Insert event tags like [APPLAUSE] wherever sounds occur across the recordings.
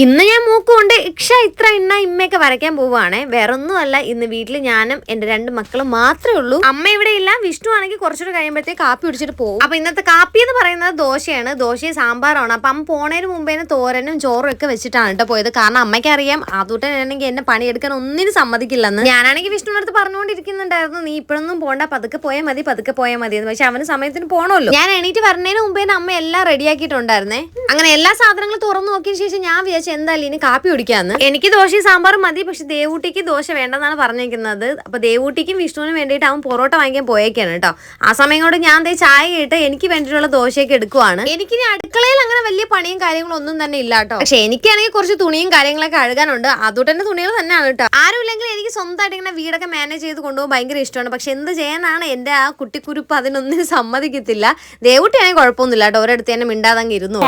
ഇന്ന് ഞാൻ മൂക്കുകൊണ്ട് ഇക്ഷ ഇത്ര ഇണ്ണ ഇമ്മയൊക്കെ വരയ്ക്കാൻ പോവുകയാണേ വേറൊന്നുമല്ല ഇന്ന് വീട്ടിൽ ഞാനും എന്റെ രണ്ട് മക്കളും മാത്രമേ ഉള്ളൂ. അമ്മ ഇവിടെ ഇല്ല. വിഷ്ണു ആണെങ്കിൽ കുറച്ചുകൂടെ കഴിയുമ്പോഴത്തേക്ക് കാപ്പി കുടിച്ചിട്ട് പോകും. അപ്പൊ ഇന്നത്തെ കാപ്പി എന്ന് പറയുന്നത് ദോശയാണ്. ദോശയും സാമ്പാറാണ് അപ്പൊ അമ്മ പോണേന് മുമ്പേ തോരനും ചോറും ഒക്കെ വെച്ചിട്ടാണ് കേട്ടോ പോയത്. കാരണം അമ്മയ്ക്ക് അറിയാം ആദ്യമാണെങ്കിൽ എന്നെ പണിയെടുക്കാൻ ഒന്നിനും സമ്മതിക്കില്ലെന്ന്. ഞാനാണെങ്കിൽ വിഷ്ണു അടുത്ത് പറഞ്ഞുകൊണ്ടിരിക്കുന്നുണ്ടായിരുന്നു നീ ഇപ്പോഴൊന്നും പോണ്ട. പതുക്കെ പോയാൽ മതി പതുക്കെ പോയാൽ മതി എന്ന്. പക്ഷെ അവന് സമയത്തിന് പോകണമല്ലോ ഞാൻ എണീറ്റ് വരുന്നതിന് മുമ്പേ അമ്മ എല്ലാം റെഡിയാക്കിയിട്ടുണ്ടായിരുന്നേ അങ്ങനെ എല്ലാ സാധനങ്ങളും തുറന്നു നോക്കിയതിന് ശേഷം ഞാൻ വിചാരിച്ചു എന്തായാലും ഇനി കാപ്പി കുടിക്കാന്ന്. എനിക്ക് ദോശയും സാമ്പാറും മതി പക്ഷെ ദേവൂട്ടിക്ക് ദോശ വേണ്ടെന്നാണ് പറഞ്ഞിരിക്കുന്നത്. അപ്പൊ ദേവൂട്ടിക്കും വിഷ്ണുവിനും വേണ്ടിയിട്ട് അവൻ പൊറോട്ട വാങ്ങിക്കാൻ പോയേക്കാണ് കേട്ടോ. ആ സമയം കൊണ്ട് ഞാൻ ദേ ചായ ഇട്ട് എനിക്ക് വേണ്ടിയിട്ടുള്ള ദോശയൊക്കെ എടുക്കുവാണ്. എനിക്കിനി അടുക്കളയിൽ അങ്ങനെ വലിയ പണിയും കാര്യങ്ങളും ഒന്നും തന്നെ ഇല്ല കേട്ടോ. പക്ഷെ എനിക്കാണെങ്കിൽ കുറച്ച് തുണിയും കാര്യങ്ങളൊക്കെ അഴുകാനുണ്ട്. അതുകൊണ്ട് തുണികൾ തന്നെയാണ് കേട്ടോ. ആരും ഇല്ലെങ്കിൽ എനിക്ക് സ്വന്തമായിട്ട് ഇങ്ങനെ വീടൊക്കെ മാനേജ് ചെയ്ത് കൊണ്ടുപോകാൻ ഭയങ്കര ഇഷ്ടമാണ്. പക്ഷെ എന്ത് ചെയ്യാനാണ് എന്റെ ആ കുട്ടിക്കുരുപ്പ് അതിനൊന്നും സമ്മതിക്കത്തില്ല. ദേവൂട്ടിയാണെങ്കിൽ കുഴപ്പമൊന്നുമില്ല കേട്ടോ. ഒരിടത്ത് തന്നെ മിണ്ടാതെ ഇരുന്നു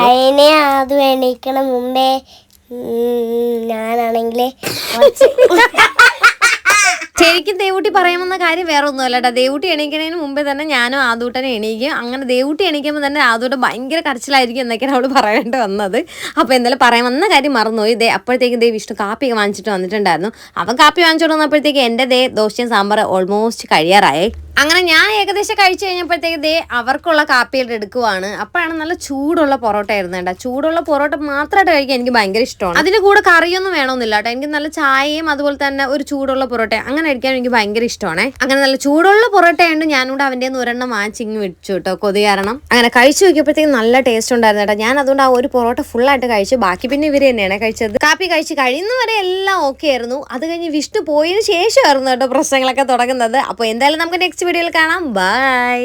അത് വേണിക്കണം മുമ്പേ ഉം, ഞാനാണെങ്കിൽ [LAUGHS] ശരിക്കും ദേവൂട്ടി പറയാമെന്ന കാര്യം വേറെ ഒന്നുമല്ല ദേവൂട്ടി എണീക്കുന്നതിന് മുമ്പേ തന്നെ ഞാനും ആദൂട്ടനെ എണീക്കും. അങ്ങനെ ദേവൂട്ടി എണീക്കുമ്പോൾ തന്നെ ആദൂട്ടൻ ഭയങ്കര കരച്ചിലായിരിക്കും എന്നൊക്കെയാണ് അവൾ പറയേണ്ടി വന്നത്. അപ്പോൾ എന്തായാലും പറയാമെന്ന കാര്യം മറന്നുപോയി. ദേ അപ്പോഴത്തേക്കും ദേ വിഷ്ണു കാപ്പിയൊക്കെ വാങ്ങിച്ചിട്ട് വന്നിട്ടുണ്ടായിരുന്നു. അവൻ കാപ്പി വാങ്ങിച്ചു വന്നപ്പോഴത്തേക്ക് എന്റെ ദേ ദോശയും സാമ്പാർ ഓൾമോസ്റ്റ് കഴിയാറായി. അങ്ങനെ ഞാൻ ഏകദേശം കഴിച്ചു കഴിഞ്ഞപ്പോഴത്തേക്ക് ദേ അവർക്കുള്ള കാപ്പിയിട്ട് എടുക്കുവാണ്. അപ്പോഴാണ് നല്ല ചൂടുള്ള പൊറോട്ട ആയിരുന്നു കേട്ടോ ചൂടുള്ള പൊറോട്ട മാത്രമായിട്ട് കഴിക്കാൻ എനിക്ക് ഭയങ്കര ഇഷ്ടമാണ്. അതിന് കൂടെ കറിയൊന്നും വേണമെന്നില്ല കേട്ടോ എനിക്ക് നല്ല ചായയും അതുപോലെ തന്നെ ഒരു ചൂടുള്ള പൊറോട്ട അങ്ങനെ എനിക്ക് ഭയങ്കര ഇഷ്ടമാണ്. അങ്ങനെ നല്ല ചൂടുള്ള പൊറോട്ട ആയതുകൊണ്ട് ഞാനിവിടെ അവന്റെ ഒരെണ്ണം വാങ്ങിച്ചിങ്ങ് വെച്ചു കേട്ടോ കൊതി കാരണം. അങ്ങനെ കഴിച്ചു നോക്കിയപ്പോഴത്തേക്ക് നല്ല ടേസ്റ്റ് ഉണ്ടായിരുന്നു കേട്ടോ. ഞാൻ അതുകൊണ്ട് ആ ഒരു പൊറോട്ട ഫുൾ ആയിട്ട് കഴിച്ചു. ബാക്കി പിന്നെ ഇവർ തന്നെയാണ് കഴിച്ചത്. കാപ്പി കഴിച്ച് കഴിയുന്നവരെ എല്ലാം ഓക്കെ ആയിരുന്നു. അത് കഴിഞ്ഞ് വിഷ്ണു പോയതിനു ശേഷമായിരുന്നു കേട്ടോ പ്രശ്നങ്ങളൊക്കെ തുടങ്ങുന്നത്. അപ്പോൾ എന്തായാലും നമുക്ക് നെക്സ്റ്റ് വീഡിയോയിൽ കാണാം. ബൈ